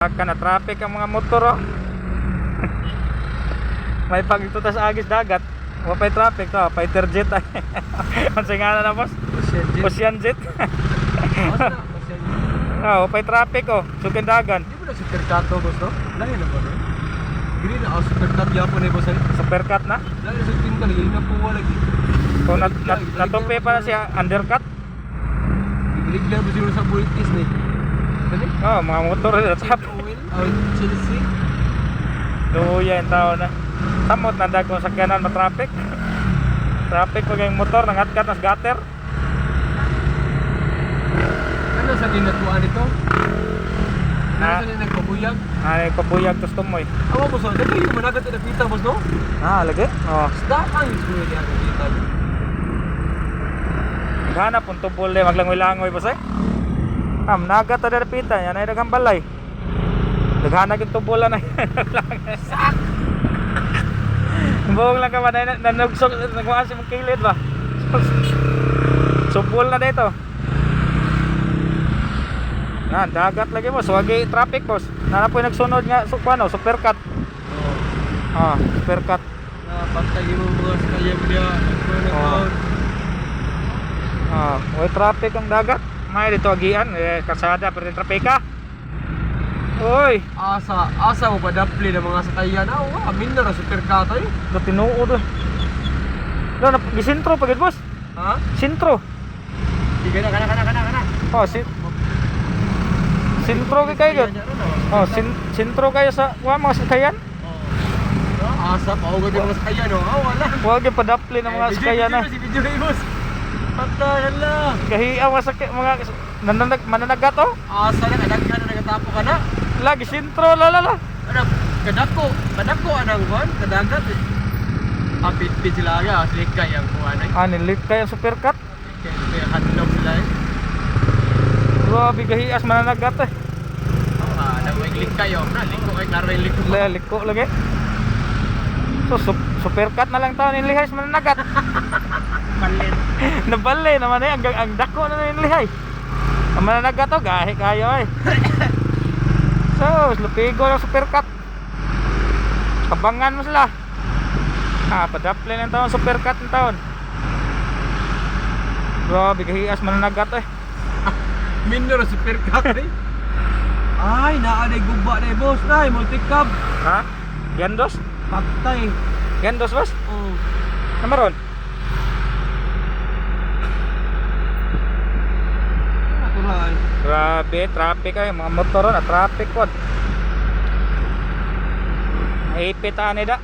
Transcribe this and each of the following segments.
Ka na traffic ang mga motor oh. May pagtutas agis dagat. Wa pay traffic to, fighter jet ay. Unsa nga na boss? Ocean jet. Ah, wa pay traffic oh. Sukin dagan. Di na super cut to, boss, no? Lahi na ba? Gini na super cut yapon eh, boss, ay. Supercut na. Lahi na sa pin ka, lagi na po lagi. Kung nat, nat, natupi pa na siya undercut. Lang mo siguro sa bulitis ni. Dali. Oh, mga motor na tap. Oil, Chelsea. Duya yung tao na. Samot na dagong sakyanan ma traffic. Traffic pag yung motor nangatkat nas gutter. Ano sa ginatuan ito? Ano Ha? sa nagpabuyag? Ay pabuyag tos tumoy. Awa mo sa, dali yung managat na napita, boss, no? Ah, lagi. Oh. Isda ang iskuya niya. Hanap pun tubol de maglangoy-langoy ba say? Am naga ta der pita yan ay daghang balay. Daghana gyud tubol na. Sak. Buong lang ka ba na nanugsok nagwaan si kilid ba? Subol na dito. Na, dagat lagi boss, wagi traffic boss. Nana po yung nagsunod nga su ano, supercut. Oo. Ah, supercut. Na pantay mo mga sakaya mo niya. Oo. Ah, way traffic ang dagat. May dito agian, eh, kasada pero trapika. Oy, Asa, asa mo pa dapli ng mga sakayan. Ah, wa, amin na na super cut ay. do tinuod. eh. Do na gisintro pagid boss. Ha? Sintro. Di kana kana kana kana kana. Oh, si Sintro kay kayo. Oh, sin sintro kayo sa wa mga sakayan. Oh. Asa pa ugod yung mga sakayan oh. Ah, wala. Wa gyud padapli ng mga Eh, sakayan na. Si video ni boss. Patayan lang. Gahiya wa sa mga nananag mananagat oh. Asa na kadaghan na nagatapo ka na. Lagi sintro la la la. Ano, kadako, kadako anang kuan, kadagat. eh. Ah, pit-pit sila aga, slikay ang kuan ay. Ah, nilit kayo supercut. Kaya hadlok sila eh. Grabe gahias mananagat eh. Ah, nagwing likay oh. Na, liko kay liko. Le, liko lagi. So, sup supercut na lang taon nilihay sa mananagat. Nabali naman eh, ang, ang dako na nilihay. Ang mananagat to, gahi kayo eh. So, lupigo ng supercut. Abangan mo sila. Ah, padapli ng taon supercut ng taon. Grabe, gahias mananagat eh. Minor super cut eh. Ay, naa na guba na boss na, multicab. Ha? Yandos? Patay. Yandos, boss? Oh. Namaron? Grabe, traffic ay mga motor na traffic pod. Ipit ani da.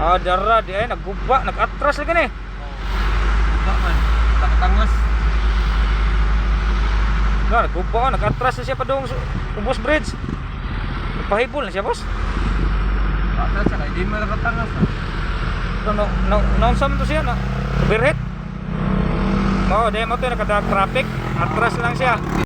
Ah, dara di ay nagguba, nag-atras lagi ni. Guba man. Nakatangas. No, nagguba, oh, nag-atras na siya pa doon sa Ubos Bridge. Pahibol na siya, boss. Patay siya, hindi mo nakatangas. ah. No, no, no, no, saan to siya na? Overhead. Oh, di mo to nakadag traffic. Atras lang siya.